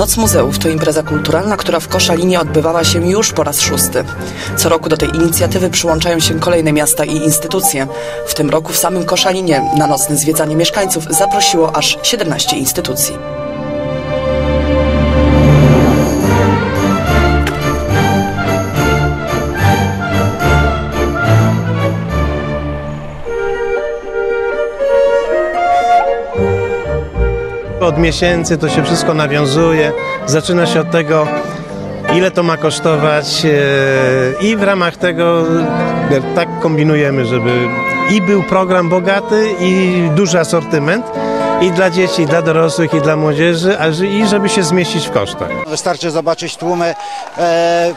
Noc Muzeów to impreza kulturalna, która w Koszalinie odbywała się już po raz szósty. Co roku do tej inicjatywy przyłączają się kolejne miasta i instytucje. W tym roku w samym Koszalinie na nocne zwiedzanie mieszkańców zaprosiło aż 17 instytucji. Od miesięcy to się wszystko nawiązuje. Zaczyna się od tego, ile to ma kosztować e, i w ramach tego e, tak kombinujemy, żeby i był program bogaty i duży asortyment i dla dzieci, i dla dorosłych, i dla młodzieży, a i żeby się zmieścić w kosztach. Wystarczy zobaczyć tłumy e,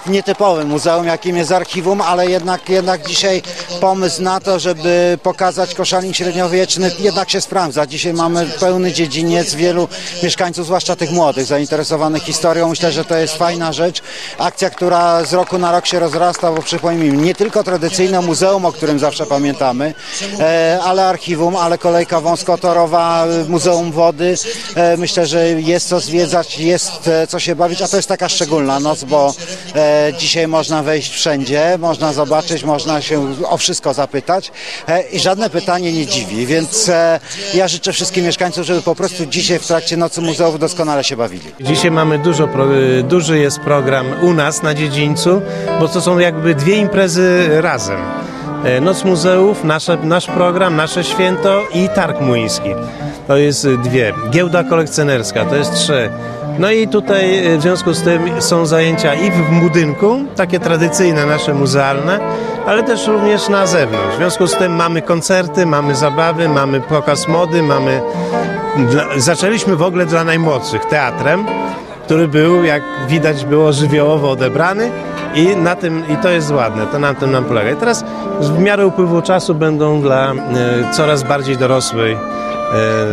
w nietypowym muzeum, jakim jest archiwum, ale jednak, jednak dzisiaj pomysł na to, żeby pokazać koszalin średniowieczny, jednak się sprawdza. Dzisiaj mamy pełny dziedziniec, wielu mieszkańców, zwłaszcza tych młodych, zainteresowanych historią. Myślę, że to jest fajna rzecz. Akcja, która z roku na rok się rozrasta, bo przypomnijmy, nie tylko tradycyjne muzeum, o którym zawsze pamiętamy, e, ale archiwum, ale kolejka wąskotorowa, Muzeum Wody. E, Myślę, że jest co zwiedzać, jest e, co się bawić, a to jest taka szczególna noc, bo e, dzisiaj można wejść wszędzie, można zobaczyć, można się o wszystko zapytać i żadne pytanie nie dziwi, więc ja życzę wszystkim mieszkańcom, żeby po prostu dzisiaj w trakcie Nocy Muzeów doskonale się bawili. Dzisiaj mamy dużo, duży jest program u nas na dziedzińcu, bo to są jakby dwie imprezy razem. E, Noc Muzeów, nasze, nasz program, nasze święto i Targ Młyński. To jest y, dwie. Giełda kolekcjonerska, to jest trzy. No i tutaj y, w związku z tym są zajęcia i w budynku, takie tradycyjne nasze muzealne, ale też również na zewnątrz. W związku z tym mamy koncerty, mamy zabawy, mamy pokaz mody, mamy... Zaczęliśmy w ogóle dla najmłodszych teatrem, który był, jak widać, było żywiołowo odebrany i na tym, i to jest ładne, to na tym nam polega. I teraz w miarę upływu czasu będą dla e, coraz bardziej dorosłej e,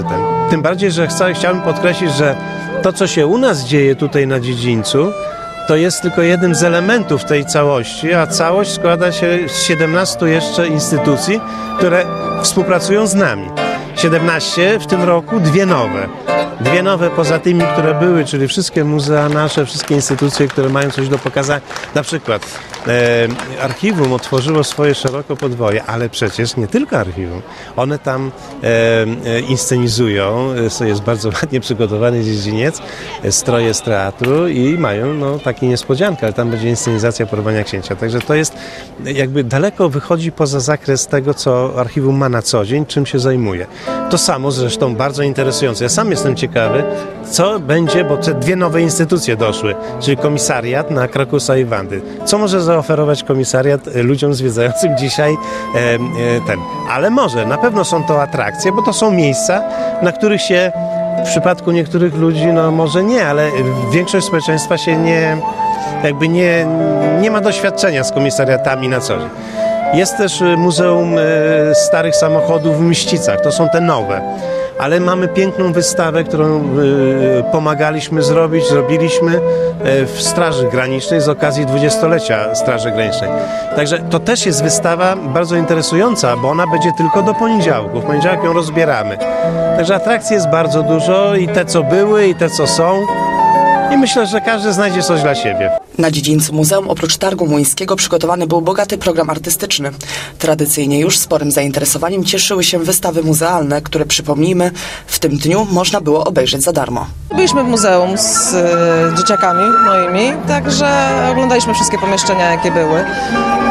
ten. Tym bardziej, że chcę, chciałbym podkreślić, że to, co się u nas dzieje tutaj na dziedzińcu, to jest tylko jednym z elementów tej całości, a całość składa się z 17 jeszcze instytucji, które współpracują z nami. 17 w tym roku, dwie nowe. Dwie nowe poza tymi, które były, czyli wszystkie muzea nasze, wszystkie instytucje, które mają coś do pokazania. Na przykład e, archiwum otworzyło swoje szeroko podwoje, ale przecież nie tylko archiwum. One tam e, inscenizują, e, jest bardzo ładnie przygotowany dziedziniec, e, stroje z teatru i mają no, takie niespodziankę, ale tam będzie inscenizacja Porowania Księcia. Także to jest jakby daleko wychodzi poza zakres tego, co archiwum ma na co dzień, czym się zajmuje. To samo zresztą bardzo interesujące. Ja sam jestem ciekawy, co będzie, bo te dwie nowe instytucje doszły, czyli komisariat na Krakusa i Wandy. Co może zaoferować komisariat e, ludziom zwiedzającym dzisiaj e, e, ten? Ale może, na pewno są to atrakcje, bo to są miejsca, na których się w przypadku niektórych ludzi, no może nie, ale większość społeczeństwa się nie, jakby nie, nie ma doświadczenia z komisariatami na co dzień. Jest też Muzeum Starych Samochodów w Mścicach, to są te nowe. Ale mamy piękną wystawę, którą y, pomagaliśmy zrobić, zrobiliśmy y, w Straży Granicznej z okazji dwudziestolecia Straży Granicznej. Także to też jest wystawa bardzo interesująca, bo ona będzie tylko do poniedziałku. W poniedziałek ją rozbieramy. Także atrakcji jest bardzo dużo i te co były, i te co są. I myślę, że każdy znajdzie coś dla siebie. Na dziedzińcu muzeum oprócz targu młyńskiego przygotowany był bogaty program artystyczny. Tradycyjnie już sporym zainteresowaniem cieszyły się wystawy muzealne, które przypomnijmy, w tym dniu można było obejrzeć za darmo. Byliśmy w muzeum z e, dzieciakami moimi, także oglądaliśmy wszystkie pomieszczenia, jakie były.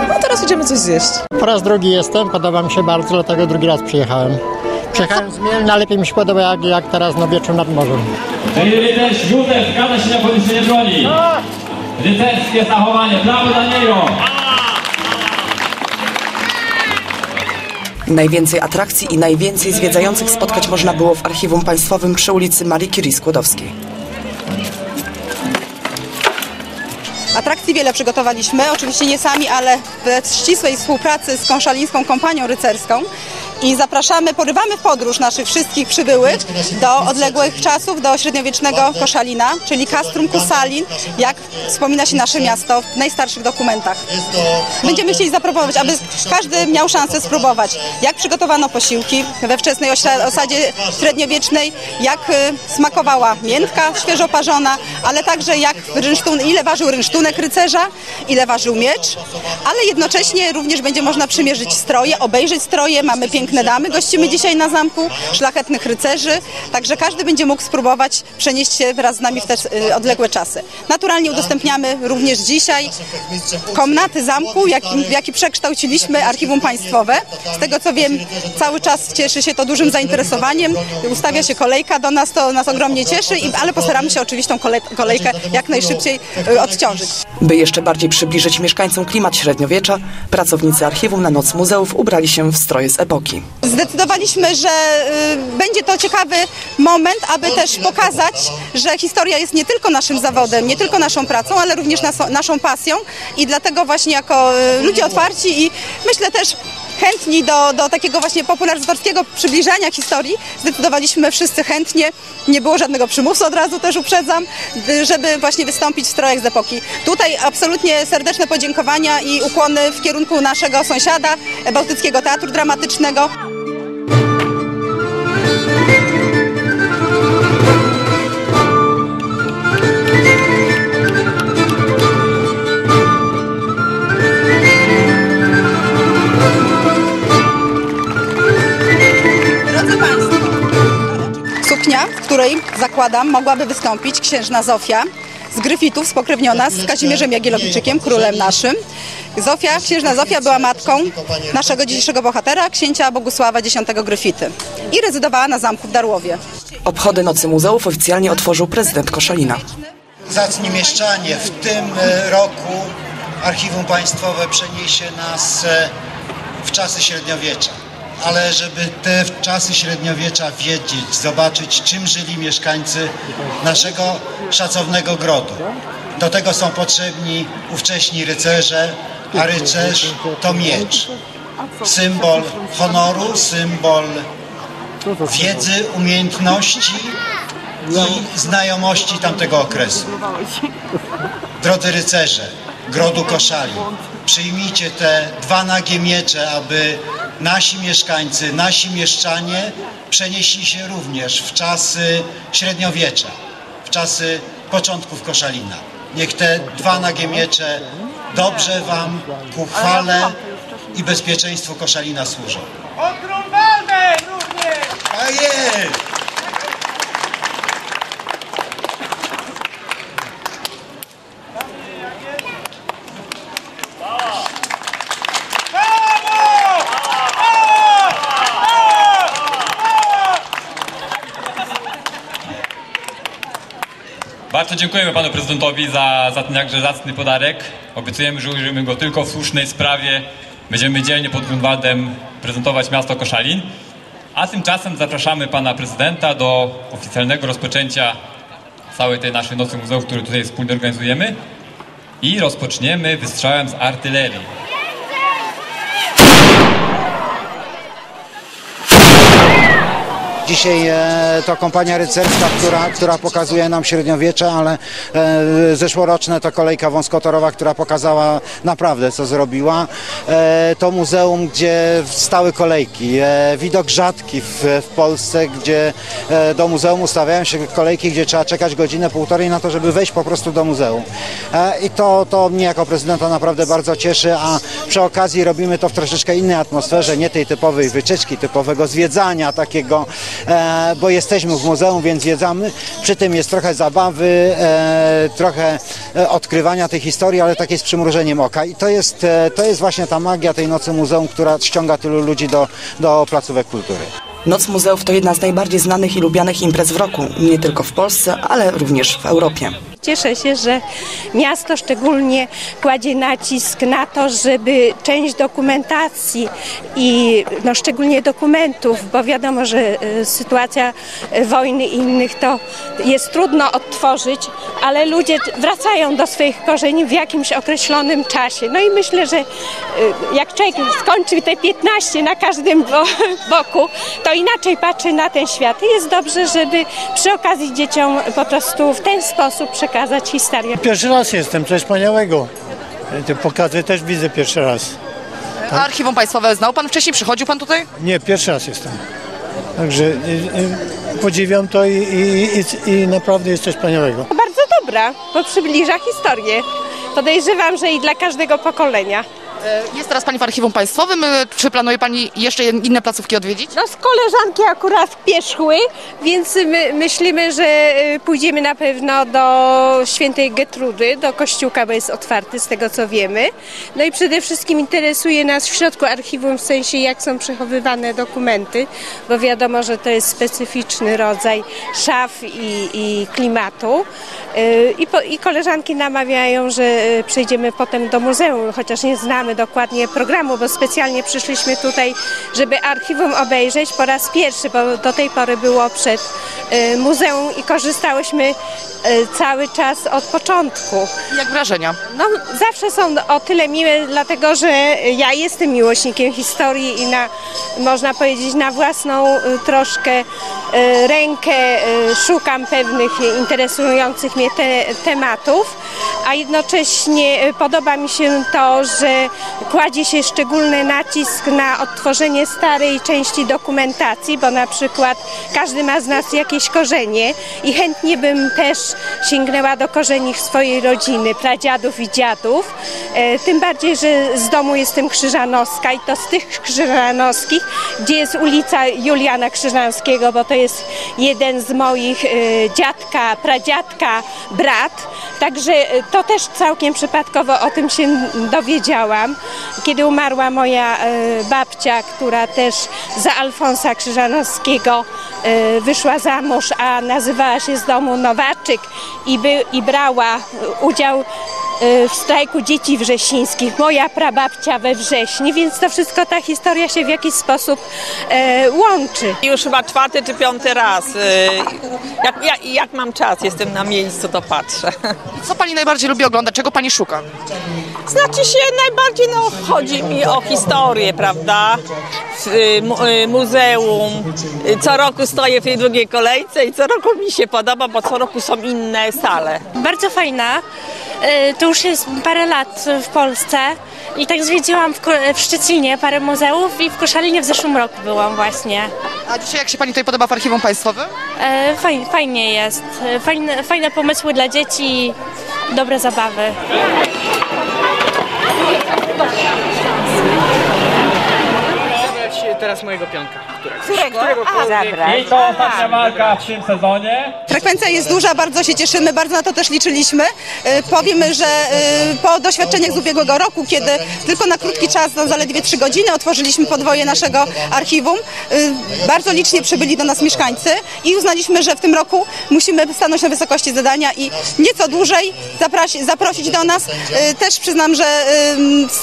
No teraz idziemy coś zjeść. Po raz drugi jestem, podoba mi się bardzo, dlatego drugi raz przyjechałem. Przyjechałem z Mielna, lepiej mi się podoba jak, jak teraz na wieczór nad morzem. Rycerz Józef zgadza się na podniesienie broni. Rycerskie zachowanie, brawo dla niego. Najwięcej atrakcji i najwięcej zwiedzających spotkać można było w Archiwum Państwowym przy ulicy Marii Curie Skłodowskiej. Atrakcji wiele przygotowaliśmy, oczywiście nie sami, ale w ścisłej współpracy z Konszalińską Kompanią Rycerską. I zapraszamy, porywamy w podróż naszych wszystkich przybyłych do odległych czasów, do średniowiecznego Koszalina, czyli Castrum Kusalin, jak wspomina się nasze miasto w najstarszych dokumentach. Będziemy chcieli zaproponować, aby każdy miał szansę spróbować, jak przygotowano posiłki we wczesnej osadzie średniowiecznej, jak y, smakowała miętka świeżo parzona, ale także jak ile ważył rynsztunek rycerza, ile ważył miecz, ale jednocześnie również będzie można przymierzyć stroje, obejrzeć stroje. Mamy piękne damy, gościmy dzisiaj na zamku, szlachetnych rycerzy, także każdy będzie mógł spróbować przenieść się wraz z nami w te y, odległe czasy. Naturalnie udostępniamy również dzisiaj komnaty zamku, jaki, jaki przekształciliśmy Archiwum Państwowe. Z tego co wiem, cały czas cieszy się to dużym zainteresowaniem. Ustawia się kolejka do nas, to nas ogromnie cieszy, ale postaramy się oczywiście tą kole, kolejkę jak najszybciej y, odciążyć. By jeszcze bardziej przybliżyć mieszkańcom klimat średniowiecza, pracownicy archiwum na Noc Muzeów ubrali się w stroje z epoki. Zdecydowaliśmy, że y, będzie to ciekawy moment, aby też pokazać, że historia jest nie tylko naszym zawodem, nie tylko naszą pracą, ale również naszą pasją. I dlatego właśnie jako y, ludzie otwarci i myślę też chętni do, do takiego właśnie popularyzatorskiego przybliżania historii, zdecydowaliśmy wszyscy chętnie, nie było żadnego przymusu od razu też uprzedzam, żeby właśnie wystąpić w strojach z epoki. Tutaj absolutnie serdeczne podziękowania i ukłony w kierunku naszego sąsiada, e, Bałtyckiego Teatru Dramatycznego. Zakładam mogłaby wystąpić księżna Zofia z Gryfitów spokrewniona z Kazimierzem Jagiellowiczykiem, królem naszym. Zofia, księżna Zofia była matką naszego dzisiejszego bohatera, księcia Bogusława X Gryfity i rezydowała na zamku w Darłowie. Obchody Nocy Muzeów oficjalnie otworzył prezydent Koszalina. Zacni mieszczanie, w tym e, roku Archiwum Państwowe przeniesie nas e, w czasy średniowiecza. Ale żeby te czasy średniowiecza wiedzieć, zobaczyć czym żyli mieszkańcy naszego szacownego grodu. Do tego są potrzebni ówcześni rycerze, a rycerz to miecz. Symbol honoru, symbol wiedzy, umiejętności i znajomości tamtego okresu. Drodzy rycerze, grodu koszali, przyjmijcie te dwa nagie miecze, aby nasi mieszkańcy, nasi mieszczanie przenieśli się również w czasy średniowiecza, w czasy początków Koszalina. Niech te dwa nagie miecze dobrze Wam ku chwale i bezpieczeństwu Koszalina służą. Grunwaldzej również! A jest! Bardzo dziękujemy panu prezydentowi za, za ten jakże zacny podarek. Obiecujemy, że użyjemy go tylko w słusznej sprawie. Będziemy dzielnie pod Grunwaldem prezentować miasto Koszalin. A tymczasem zapraszamy pana prezydenta do oficjalnego rozpoczęcia całej tej naszej nocy muzeów, który tutaj wspólnie organizujemy. I rozpoczniemy wystrzałem z artylerii. Dzisiaj e, to kompania rycerska, która, która pokazuje nam średniowiecze, ale e, zeszłoroczne to kolejka wąskotorowa, która pokazała naprawdę co zrobiła. E, to muzeum, gdzie stały kolejki. Widok rzadki w, w Polsce, gdzie do muzeum ustawiają się kolejki, gdzie trzeba czekać godzinę, półtorej na to, żeby wejść po prostu do muzeum. I to, to mnie jako prezydenta naprawdę bardzo cieszy, a przy okazji robimy to w troszeczkę innej atmosferze, nie tej typowej wycieczki, typowego zwiedzania takiego, bo jesteśmy w muzeum, więc zwiedzamy. Przy tym jest trochę zabawy, e, trochę e, odkrywania tej historii, ale takie z przymrużeniem oka. I to jest, e, to jest właśnie ta magia tej nocy muzeum, która ściąga tylu ludzi do, do placówek kultury. Noc Muzeów to jedna z najbardziej znanych i lubianych imprez w roku, nie tylko w Polsce, ale również w Europie. Cieszę się, że miasto szczególnie kładzie nacisk na to, żeby część dokumentacji i no, szczególnie dokumentów, bo wiadomo, że e, sytuacja e, wojny i innych to jest trudno odtworzyć, ale ludzie wracają do swoich korzeni w jakimś określonym czasie. No i myślę, że e, jak człowiek skończy te 15 na każdym bo, boku, to inaczej patrzy na ten świat. I jest dobrze, żeby przy okazji dzieciom po prostu w ten sposób przekazać historię. Pierwszy raz jestem, coś wspaniałego. Te pokazy też widzę pierwszy raz. A archiwum państwowe znał pan wcześniej? Przychodził pan tutaj? Nie, pierwszy raz jestem. Także y, y, podziwiam to i, i, i, i naprawdę jest coś wspaniałego. Bardzo dobra, bo przybliża historię. Podejrzewam, że i dla każdego pokolenia. Jest teraz pani w archiwum państwowym. E, Czy planuje pani jeszcze inne placówki odwiedzić? No z koleżanki akurat pieszły, więc my myślimy, że y, pójdziemy na pewno do świętej Getrudy, do kościółka, bo jest otwarty z tego co wiemy. No i przede wszystkim interesuje nas w środku archiwum w sensie jak są przechowywane dokumenty, bo wiadomo, że to jest specyficzny rodzaj szaf i, i klimatu. I, po, I koleżanki namawiają, że przejdziemy potem do muzeum, chociaż nie znamy dokładnie programu, bo specjalnie przyszliśmy tutaj, żeby archiwum obejrzeć po raz pierwszy, bo do tej pory było przed y, muzeum i korzystałyśmy y, cały czas od początku. Jak wrażenia? No, zawsze są o tyle miłe, dlatego że ja jestem miłośnikiem historii i na, można powiedzieć, na własną y, troszkę rękę szukam pewnych interesujących mnie te, tematów, a jednocześnie podoba mi się to, że kładzie się szczególny nacisk na odtworzenie starej części dokumentacji, bo na przykład każdy ma z nas jakieś korzenie i chętnie bym też sięgnęła do korzeni swojej rodziny, pradziadów i dziadów. E, tym bardziej, że z domu jestem krzyżanowska i to z tych krzyżanowskich, gdzie jest ulica Juliana Krzyżanskiego, bo to jest jeden z moich e, dziadka, pradziadka, brat. Także e, to też całkiem przypadkowo o tym się dowiedziałam, kiedy umarła moja e, babcia, która też za Alfonsa Krzyżanowskiego e, wyszła za mąż, a nazywała się z domu Nowaczyk i, by, i brała udział w strajku dzieci wrzesińskich, moja prababcia we wrześniu, więc to wszystko, ta historia się w jakiś sposób e, łączy. Już chyba czwarty czy piąty raz. y, Jak, jak, jak mam czas, jestem na miejscu, to patrzę. Co pani najbardziej lubi oglądać? Czego pani szuka? Znaczy się najbardziej, no chodzi mi o historię, prawda? Y, y, muzeum. Y, Co roku stoję w tej drugiej kolejce i co roku mi się podoba, bo co roku są inne sale. Bardzo fajna. Y, To już jest parę lat w Polsce i tak zwiedziłam w, Ko- w Szczecinie parę muzeów i w Koszalinie w zeszłym roku byłam właśnie. A dzisiaj jak się pani tutaj podoba w archiwum państwowym? E, Fajnie, jest. E, Fajne, fajne pomysły dla dzieci, dobre zabawy. teraz mojego pionka. Którego? Jest to ostatnia walka w tym sezonie. Frekwencja jest duża, bardzo się cieszymy, bardzo na to też liczyliśmy. E, Powiemy, że e, po doświadczeniach z ubiegłego roku, kiedy tylko na krótki czas, no zaledwie trzy godziny, otworzyliśmy podwoje naszego archiwum, e, bardzo licznie przybyli do nas mieszkańcy i uznaliśmy, że w tym roku musimy stanąć na wysokości zadania i nieco dłużej zaprosić, zaprosić do nas. E, Też przyznam, że e,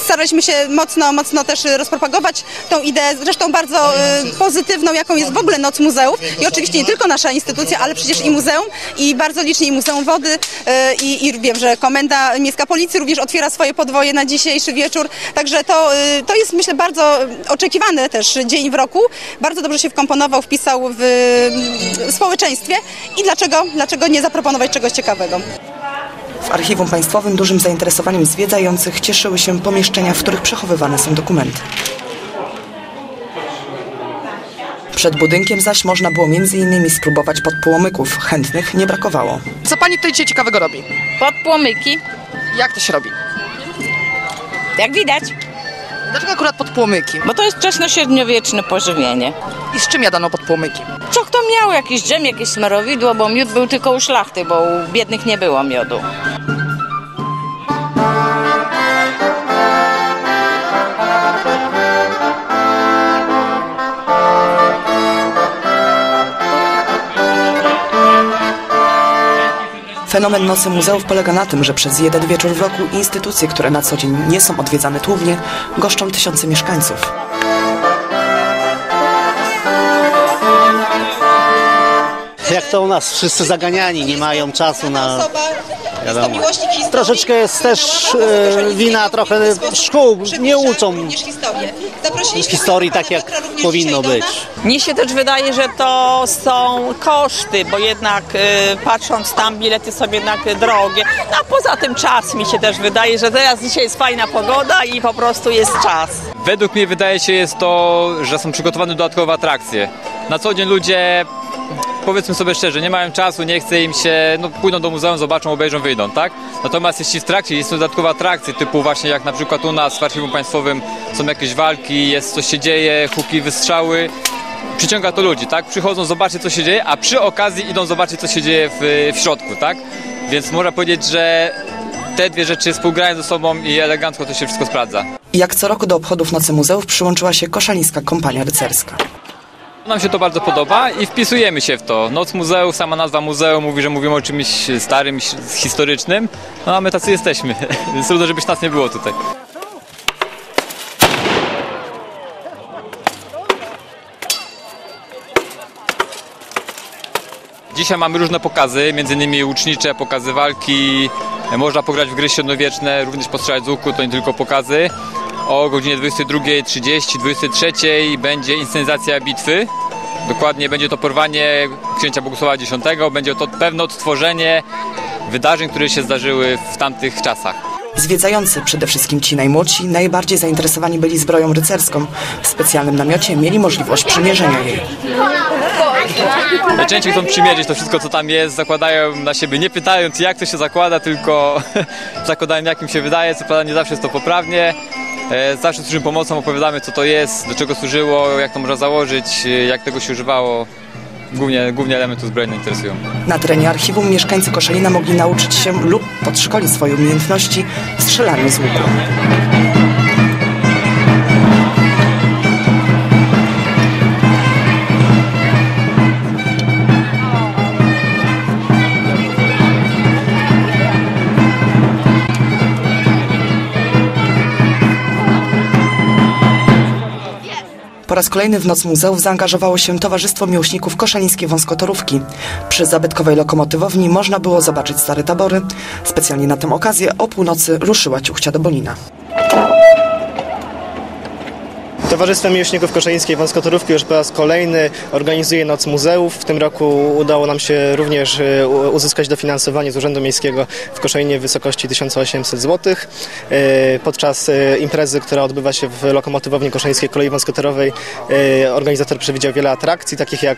staraliśmy się mocno, mocno też rozpropagować tą ideę, zresztą bardzo e, pozytywną, jaką jest w ogóle Noc Muzeów. I oczywiście nie tylko nasza instytucja, ale przecież i muzeum. I bardzo licznie i Muzeum Wody e, i, i wiem, że Komenda Miejska Policji również otwiera swoje podwoje na dzisiejszy wieczór, także to, e, to jest myślę bardzo oczekiwany też dzień w roku, bardzo dobrze się wkomponował, wpisał w, w społeczeństwie. I dlaczego, dlaczego nie zaproponować czegoś ciekawego. W archiwum państwowym dużym zainteresowaniem zwiedzających cieszyły się pomieszczenia, w których przechowywane są dokumenty. Przed budynkiem zaś można było m.in. spróbować podpłomyków. Chętnych nie brakowało. Co pani tutaj dzisiaj ciekawego robi? Podpłomyki, Jak to się robi? jak widać, Dlaczego akurat podpłomyki? bo to jest wczesnośredniowieczne pożywienie. I z czym jadano podpłomyki? Co kto miał? Jakiś dżem, jakieś smarowidło, bo miód był tylko u szlachty, bo u biednych nie było miodu. Fenomen Nocy Muzeów polega na tym, że przez jeden wieczór w roku instytucje, które na co dzień nie są odwiedzane tłumnie, goszczą tysiące mieszkańców. Jak to u nas, wszyscy zaganiani, nie mają czasu na... Wiadomo. miłośnik historii. Troszeczkę jest też e, wina trochę szkół, nie uczą historii tak jak powinno być. Mnie się też wydaje, że to są koszty, bo jednak y, patrząc tam bilety są jednak drogie. No, a poza tym czas mi się też wydaje, że teraz dzisiaj jest fajna pogoda i po prostu jest czas. Według mnie wydaje się jest to, że są przygotowane dodatkowe atrakcje. Na co dzień ludzie, powiedzmy sobie szczerze, nie mają czasu, nie chce im się, no pójdą do muzeum, zobaczą, obejrzą, wyjdą, tak? Natomiast jeśli w trakcie jest dodatkowe atrakcje, typu właśnie jak na przykład u nas w Archiwum Państwowym są jakieś walki, jest coś się dzieje, huki, wystrzały, przyciąga to ludzi, tak? Przychodzą zobaczyć, co się dzieje, a przy okazji idą zobaczyć, co się dzieje w, w środku, tak? Więc można powiedzieć, że te dwie rzeczy współgrają ze sobą i elegancko to się wszystko sprawdza. Jak co roku do obchodów Nocy Muzeów przyłączyła się Koszalińska Kompania Rycerska. Nam się to bardzo podoba i wpisujemy się w to. Noc Muzeum, sama nazwa muzeum mówi, że mówimy o czymś starym, historycznym, no a my tacy jesteśmy, więc trudno, żebyś nas nie było tutaj. Dzisiaj mamy różne pokazy, innymi łucznicze, pokazy walki, można pograć w gry średniowieczne, również postrzelać z łuku, to nie tylko pokazy. O godzinie 22.30, 23.00 będzie inscenizacja bitwy. Dokładnie będzie to porwanie księcia Bogusława X, będzie to pewne odtworzenie wydarzeń, które się zdarzyły w tamtych czasach. Zwiedzający, przede wszystkim ci najmłodsi, najbardziej zainteresowani byli zbroją rycerską. W specjalnym namiocie mieli możliwość przymierzenia jej. Najczęściej chcą przymierzyć to wszystko, co tam jest, zakładają na siebie, nie pytając jak to się zakłada, tylko zakładają jak im się wydaje, co prawda nie zawsze jest to poprawnie. E, Zawsze służymy pomocą, opowiadamy co to jest, do czego służyło, jak to można założyć, e, jak tego się używało. Głównie, głównie elementy zbrojne interesują. Na terenie archiwum mieszkańcy Koszalina mogli nauczyć się lub podszkolić swoje umiejętności w strzelaniu z łuku. Po raz kolejny w Noc Muzeów zaangażowało się Towarzystwo Miłośników Koszalińskiej Wąskotorówki. Przy zabytkowej lokomotywowni można było zobaczyć stare tabory. Specjalnie na tę okazję o północy ruszyła ciuchcia do Bonina. Towarzystwo Miłośników Koszalińskiej Wąskotorówki już po raz kolejny organizuje Noc Muzeów. W tym roku udało nam się również e, uzyskać dofinansowanie z Urzędu Miejskiego w Koszalinie w wysokości 1800 zł. E, Podczas e, imprezy, która odbywa się w lokomotywowni Koszalińskiej Kolei Wąskotorowej organizator przewidział wiele atrakcji, takich jak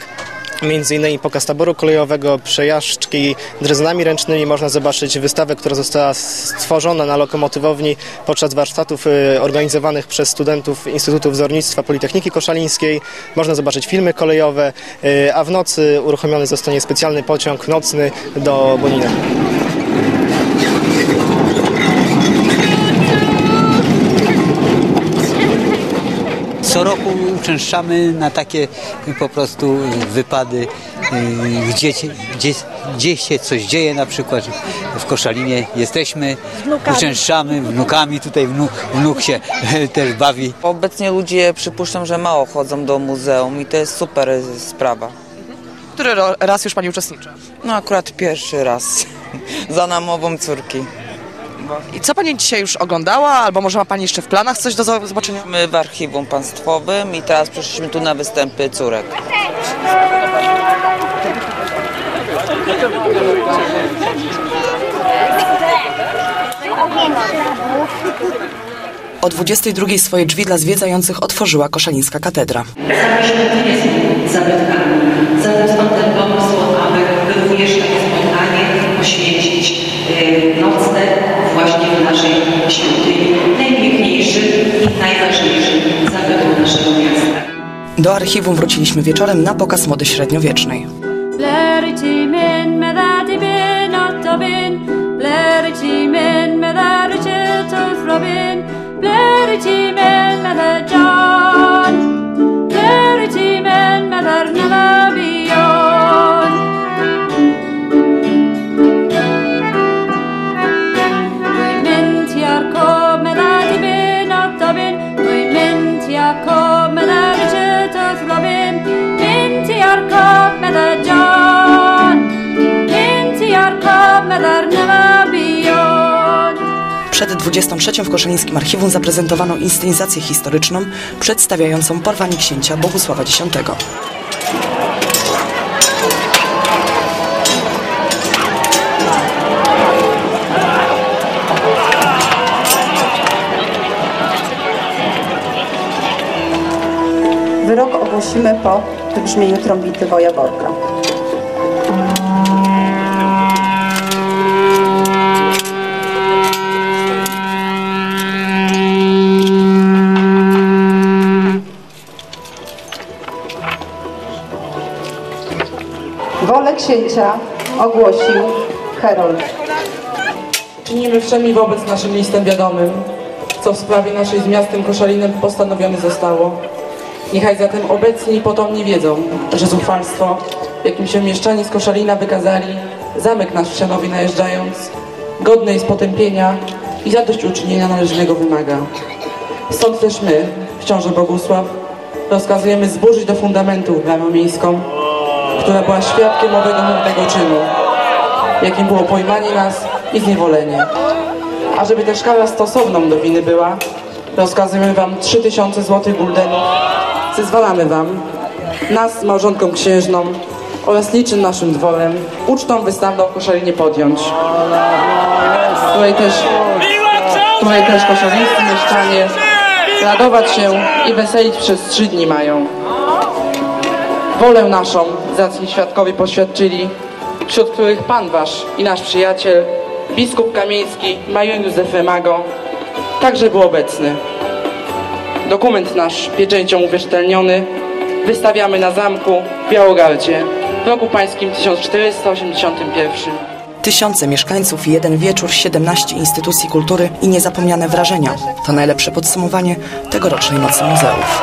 Innymi pokaz taboru kolejowego, przejażdżki drezynami ręcznymi. Można zobaczyć wystawę, która została stworzona na lokomotywowni podczas warsztatów y, organizowanych przez studentów Instytutu Wzornictwa Politechniki Koszalińskiej. Można zobaczyć filmy kolejowe, y, a w nocy uruchomiony zostanie specjalny pociąg nocny do Bonina. Co roku uczęszczamy na takie po prostu wypady, y, gdzie, gdzie, gdzie się coś dzieje, na przykład w Koszalinie jesteśmy, wnukami. uczęszczamy wnukami, tutaj wnuk, wnuk się też bawi. Obecnie ludzie przypuszczam, że mało chodzą do muzeum i to jest super sprawa. Który raz już Pani uczestniczy? No akurat pierwszy raz. Za namową córki. I co Pani dzisiaj już oglądała, albo może ma Pani jeszcze w planach coś do zo- zobaczenia? My w archiwum państwowym i teraz przyszliśmy tu na występy córek. O 22 swoje drzwi dla zwiedzających otworzyła Koszalińska Katedra. zabytkami. Zatem stąd ten pomysł, aby również takie spotkanie poświęcić e, nocne właśnie w naszej świątyni najpiękniejszym i najważniejszym zabytku naszego miasta. Do archiwum wróciliśmy wieczorem na pokaz mody średniowiecznej. Blärti min med att i Przed 23 w Koszalińskim Archiwum zaprezentowano inscenizację historyczną przedstawiającą porwanie księcia Bogusława X. Wyrok ogłosimy po wybrzmieniu trąbity wojaworka. Księcia ogłosił Herold. Czynimy wszemi wobec naszym listem wiadomym, co w sprawie naszej z miastem Koszalinem postanowione zostało. Niechaj zatem obecni i potomni wiedzą, że zuchwalstwo, jakim się mieszczanie z Koszalina wykazali, zamek nasz w Sianowie najeżdżając, godne jest potępienia i zadośćuczynienia należnego wymaga. Stąd też my, książę Bogusław, rozkazujemy zburzyć do fundamentów bramę miejską, która była świadkiem owego mądrego czynu, jakim było pojmanie nas i zniewolenie. A żeby też kara stosowną do winy była, rozkazujemy wam 3000 złotych guldenów, zezwalamy wam, nas z małżonką księżną oraz licznym naszym dworem, ucztą wystawną w Koszalinie podjąć, której też, której też koszalińscy mieszczanie radować się i weselić przez trzy dni mają. Wolę naszą zacni świadkowie poświadczyli, wśród których Pan Wasz i nasz przyjaciel, biskup kamieński major Józef Mago, także był obecny. Dokument nasz pieczęcią uwierzytelniony wystawiamy na zamku w Białogardzie w roku pańskim 1481. Tysiące mieszkańców, jeden wieczór, 17 instytucji kultury i niezapomniane wrażenia. To najlepsze podsumowanie tegorocznej Nocy Muzeów.